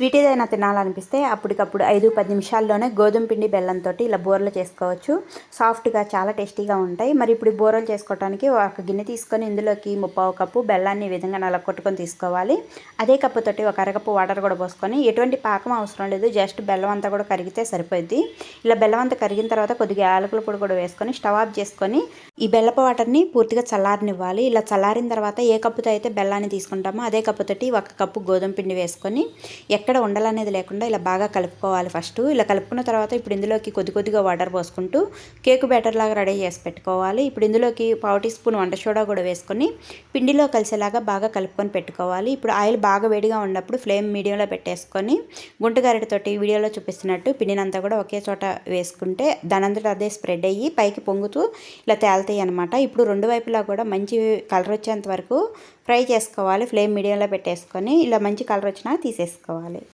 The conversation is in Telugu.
స్వీట్ ఏదైనా తినాలనిపిస్తే అప్పటికప్పుడు ఐదు పది నిమిషాల్లోనే గోధుమ పిండి బెల్లంతో ఇలా బూరలు చేసుకోవచ్చు. సాఫ్ట్గా చాలా టేస్టీగా ఉంటాయి. మరి ఇప్పుడు బూరలు చేసుకోవడానికి ఒక గిన్నె తీసుకొని ఇందులోకి ముప్పావు కప్పు బెల్లాన్ని ఈ విధంగా నలగొట్టుకొని తీసుకోవాలి. అదే కప్పుతోటి ఒక అరకప్పు వాటర్ కూడా పోసుకొని ఎటువంటి పాకం అవసరం లేదు. జస్ట్ బెల్లం అంతా కూడా కరిగితే సరిపోద్ది. ఇలా బెల్లం అంతా కరిగిన తర్వాత కొద్దిగా యాలకుల పొడి కూడా వేసుకొని స్టవ్ ఆఫ్ చేసుకొని ఈ బెల్లపు వాటర్ని పూర్తిగా చల్లారనివ్వాలి. ఇలా చల్లారిన తర్వాత ఏ కప్పుతో అయితే బెల్లాన్ని తీసుకుంటామో అదే కప్పుతోటి ఒక కప్పు గోధుమ పిండి వేసుకొని ఎక్కడ ఉండాలనేది లేకుండా ఇలా బాగా కలుపుకోవాలి ఫస్ట్. ఇలా కలుపుకున్న తర్వాత ఇప్పుడు ఇందులోకి కొద్ది కొద్దిగా వాటర్ పోసుకుంటూ కేక్ బ్యాటర్ లాగా రెడీ చేసి పెట్టుకోవాలి. ఇప్పుడు ఇందులోకి పావు టీ స్పూన్ వంట సోడా కూడా వేసుకొని పిండిలో కలిసేలాగా బాగా కలుపుకొని పెట్టుకోవాలి. ఇప్పుడు ఆయిల్ బాగా వేడిగా ఉన్నప్పుడు ఫ్లేమ్ మీడియంలో పెట్టేసుకొని గుంట వీడియోలో చూపిస్తున్నట్టు పిండినంతా కూడా ఒకే చోట వేసుకుంటే దానంతటా అదే స్ప్రెడ్ అయ్యి పైకి పొంగుతూ ఇలా తేలుతాయి అనమాట ఇప్పుడు రెండు వైపులా కూడా మంచి కలర్ వచ్చేంత వరకు ఫ్రై చేసుకోవాలి. ఫ్లేమ్ మీడియంలో పెట్టేసుకొని ఇలా మంచి కలర్ వచ్చినా తీసేసుకోవాలి.